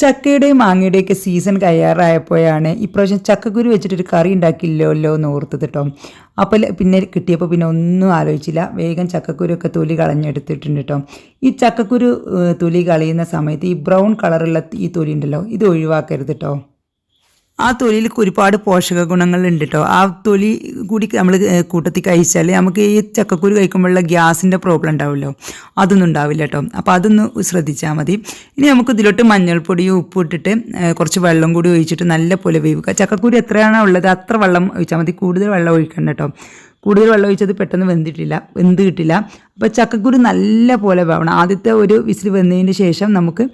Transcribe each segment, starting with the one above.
ചക്കയുടെയും മാങ്ങയുടെയൊക്കെ season കയ്യാറായപ്പോഴാണ് ഇപ്രാവശ്യം ചക്കക്കുരു വെച്ചിട്ടൊരു കറി ഉണ്ടാക്കില്ലല്ലോ എന്ന് ഓർത്തത് കേട്ടോ അപ്പോൾ പിന്നെ കിട്ടിയപ്പോൾ പിന്നെ ഒന്നും ആലോചിച്ചില്ല. വേഗം ചക്കക്കുരുവൊക്കെ തൊലി കളഞ്ഞെടുത്തിട്ടുണ്ട് കേട്ടോ ഈ ചക്കക്കുരു തൊലി കളയുന്ന സമയത്ത് ഈ ബ്രൗൺ കളറുള്ള ഈ തൊലി ഉണ്ടല്ലോ ഇത് ഒഴിവാക്കരുത് കേട്ടോ ആ തൊലിയിൽ ഒരുപാട് പോഷക ഗുണങ്ങൾ ഉണ്ട് കേട്ടോ ആ തൊലി കൂടി നമ്മൾ കൂട്ടത്തിൽ കഴിച്ചാൽ നമുക്ക് ഈ ചക്കക്കുരു കഴിക്കുമ്പോഴുള്ള ഗ്യാസിന്റെ പ്രോബ്ലം ഉണ്ടാവുമല്ലോ. അതൊന്നും ഉണ്ടാവില്ല കേട്ടോ അപ്പോൾ അതൊന്ന് ശ്രദ്ധിച്ചാൽ മതി. ഇനി നമുക്ക് ഇതിലോട്ട് മഞ്ഞൾപ്പൊടിയും ഉപ്പ് ഇട്ടിട്ട് കുറച്ച് വെള്ളം കൂടി ഒഴിച്ചിട്ട് നല്ല പോലെ വേവിക്കുക ചക്കക്കുരു എത്രയാണോ ഉള്ളത് അത്ര വെള്ളം ഒഴിച്ചാൽ മതി. കൂടുതൽ വെള്ളം ഒഴിക്കണ്ട കേട്ടോ കൂടുതൽ വെള്ളം ഒഴിച്ചത് പെട്ടെന്ന് വെന്തിട്ടില്ല വെന്ത് കിട്ടില്ല. അപ്പോൾ ചക്കക്കുരു നല്ല പോലെ വേവണം. ആദ്യത്തെ ഒരു വിസിൽ വെന്തതിന് ശേഷം നമുക്ക്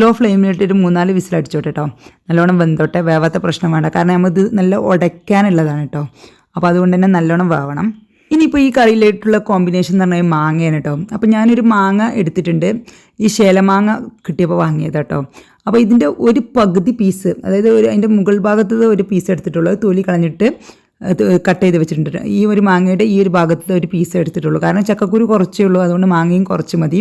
ലോ ഫ്ലെയിമിലിട്ട് ഒരു മൂന്നാൽ വിസിൽ അടിച്ചോട്ടെ കേട്ടോ നല്ലോണം വെന്തോട്ടെ വേവാത്ത പ്രശ്നം വേണ്ട. കാരണം ഇത് നല്ല ഉടയ്ക്കാനുള്ളതാണ് കേട്ടോ അപ്പോൾ അതുകൊണ്ട് തന്നെ നല്ലോണം വേവണം. ഇനിയിപ്പോൾ ഈ കറിയിലായിട്ടുള്ള കോമ്പിനേഷൻ എന്ന് പറഞ്ഞാൽ മാങ്ങയാണ് കേട്ടോ അപ്പോൾ ഞാനൊരു മാങ്ങ എടുത്തിട്ടുണ്ട്. ഈ ശേലമാങ്ങ കിട്ടിയപ്പോൾ വാങ്ങിയത് കേട്ടോ അപ്പോൾ ഇതിന്റെ ഒരു പകുതി പീസ് അതായത് ഒരു അതിന്റെ മുകൾ ഭാഗത്ത് ഒരു പീസ് എടുത്തിട്ടുള്ളത് തൊലി കളഞ്ഞിട്ട് കട്ട് ചെയ്ത് വെച്ചിട്ടുണ്ട്. ഈ ഒരു മാങ്ങയുടെ ഈ ഒരു ഭാഗത്ത് ഒരു പീസ് എടുത്തിട്ടുള്ളൂ. കാരണം ചക്കക്കുരു കുറച്ചേ ഉള്ളൂ അതുകൊണ്ട് മാങ്ങയും കുറച്ച് മതി.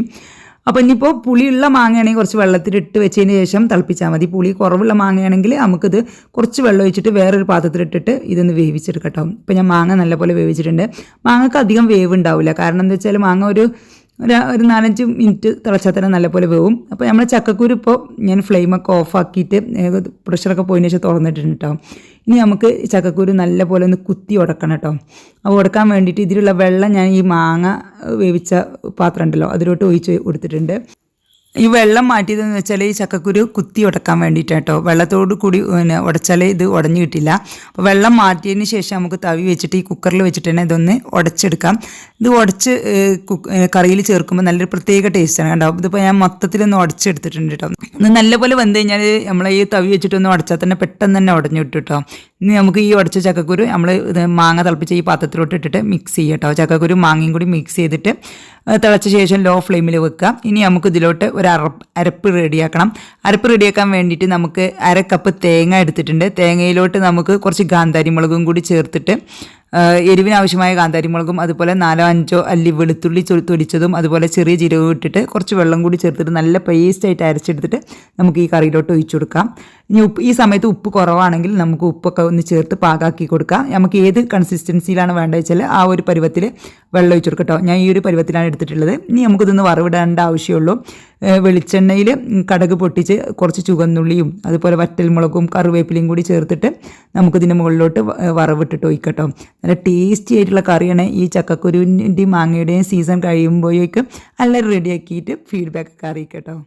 അപ്പോൾ ഇനിയിപ്പോൾ പുളിയുള്ള മാങ്ങയാണെങ്കിൽ കുറച്ച് വെള്ളത്തിലിട്ട് വെച്ചതിന് ശേഷം തിളപ്പിച്ചാൽ മതി. പുളി കുറവുള്ള മാങ്ങയാണെങ്കിൽ നമുക്കിത് കുറച്ച് വെള്ളം ഒഴിച്ചിട്ട് വേറൊരു പാത്രത്തിലിട്ടിട്ട് ഇതൊന്ന് വേവിച്ചെടുക്കട്ടോ ഇപ്പോൾ ഞാൻ മാങ്ങ നല്ലപോലെ വേവിച്ചിട്ടുണ്ട്. മാങ്ങക്ക് അധികം വേവ് ഉണ്ടാവില്ല. കാരണം എന്താ വെച്ചാൽ മാങ്ങ ഒരു ഒരു ഒരു നാലഞ്ച് മിനിറ്റ് തിളച്ചാൽ തന്നെ നല്ലപോലെ വേവും. അപ്പോൾ നമ്മുടെ ചക്കക്കുരു ഇപ്പോൾ ഞാൻ ഫ്ലെയിമൊക്കെ ഓഫാക്കിയിട്ട് പ്രഷറൊക്കെ പോയതിന് ശേഷം തുറന്നിട്ടുണ്ട് കേട്ടോ ഇനി നമുക്ക് ചക്കക്കുരു നല്ലപോലെ ഒന്ന് കുത്തി ഉടക്കണം കേട്ടോ അപ്പോൾ ഉടക്കാൻ വേണ്ടിയിട്ട് ഇതിലുള്ള വെള്ളം ഞാൻ ഈ മാങ്ങ വേവിച്ച പാത്രം ഉണ്ടല്ലോ അതിലോട്ട് ഒഴിച്ച് കൊടുത്തിട്ടുണ്ട്. ഈ വെള്ളം മാറ്റിയതെന്ന് വെച്ചാൽ ഈ ചക്കക്കുരു കുത്തി ഉടക്കാൻ വേണ്ടിയിട്ട് കേട്ടോ. വെള്ളത്തോട് കൂടി പിന്നെ ഉടച്ചാലേ ഇത് ഉടഞ്ഞു കിട്ടില്ല. അപ്പോൾ വെള്ളം മാറ്റിയതിന് ശേഷം നമുക്ക് തവി വെച്ചിട്ട് ഈ കുക്കറിൽ വെച്ചിട്ട് തന്നെ ഇതൊന്ന് ഉടച്ചെടുക്കാം. ഇത് ഉടച്ച് കറിയിൽ ചേർക്കുമ്പോൾ നല്ലൊരു പ്രത്യേക ടേസ്റ്റാണ് കേട്ടോ. ഇതിപ്പോൾ ഞാൻ മൊത്തത്തിലൊന്ന് ഉടച്ചെടുത്തിട്ടുണ്ട് കേട്ടോ. ഒന്ന് നല്ലപോലെ വന്നു കഴിഞ്ഞാൽ നമ്മൾ ഈ തവി വെച്ചിട്ടൊന്ന് ഉടച്ചാൽ തന്നെ പെട്ടെന്ന് തന്നെ ഉടഞ്ഞു കിട്ടും കേട്ടോ. ഇനി നമുക്ക് ഈ ഉടച്ച ചക്കക്കുരു നമ്മൾ ഇത് മാങ്ങ തിളപ്പിച്ച ഈ പാത്രത്തിലോട്ട് ഇട്ടിട്ട് മിക്സ് ചെയ്യുക കേട്ടോ ചക്കക്കുരു മാങ്ങയും കൂടി മിക്സ് ചെയ്തിട്ട് തിളച്ച ശേഷം ലോ ഫ്ലെയിമിൽ വെക്കുക. ഇനി നമുക്ക് ഇതിലോട്ട് ഒരു അരപ്പ് അരപ്പ് റെഡിയാക്കണം അരപ്പ് റെഡിയാക്കാൻ വേണ്ടിയിട്ട് നമുക്ക് അര കപ്പ് തേങ്ങ എടുത്തിട്ടുണ്ട്. തേങ്ങയിലോട്ട് നമുക്ക് കുറച്ച് ഗാന്ധാരി മുളകും കൂടി ചേർത്തിട്ട് എരിവിനാവശ്യമായ കാന്താരിമുളകും മുളകും അതുപോലെ നാലോ അഞ്ചോ അല്ലി വെളുത്തുള്ളി തൊടിച്ചതും അതുപോലെ ചെറിയ ജീരകവും ഇട്ടിട്ട് കുറച്ച് വെള്ളം കൂടി ചേർത്തിട്ട് നല്ല പേസ്റ്റായിട്ട് അരച്ചെടുത്തിട്ട് നമുക്ക് ഈ കറിയിലോട്ട് ഒഴിച്ചു കൊടുക്കാം. ഇനി ഉപ്പ് ഈ സമയത്ത് ഉപ്പ് കുറവാണെങ്കിൽ നമുക്ക് ഉപ്പൊക്കെ ഒന്ന് ചേർത്ത് പാകാക്കി കൊടുക്കാം. നമുക്ക് ഏത് കൺസിസ്റ്റൻസിയിലാണ് വേണ്ടത് വെച്ചാൽ ആ ഒരു പരുവത്തിൽ വെള്ളം ഒഴിച്ചു കൊടുക്കട്ടോ ഞാൻ ഈ ഒരു പരുവത്തിലാണ് എടുത്തിട്ടുള്ളത്. ഇനി നമുക്കിതൊന്ന് വറവിടേണ്ട ആവശ്യമുള്ളൂ. വെളിച്ചെണ്ണയിൽ കടക് പൊട്ടിച്ച് കുറച്ച് ചുവന്നുള്ളിയും അതുപോലെ വറ്റൽമുളകും കറിവേപ്പിലയും കൂടി ചേർത്തിട്ട് നമുക്കിതിന്റെ മുകളിലോട്ട് വറവിട്ടിട്ട് ഒഴിക്കട്ടോ. നല്ല ടേസ്റ്റി ആയിട്ടുള്ള കറിയാണ് ഈ ചക്കക്കുരുവിന്റെയും മാങ്ങയുടെയും സീസൺ കഴിയുമ്പോഴേക്കും എല്ലാം റെഡിയാക്കിയിട്ട് ഫീഡ്ബാക്ക് ഒക്കെ അറിയിക്കട്ടോ.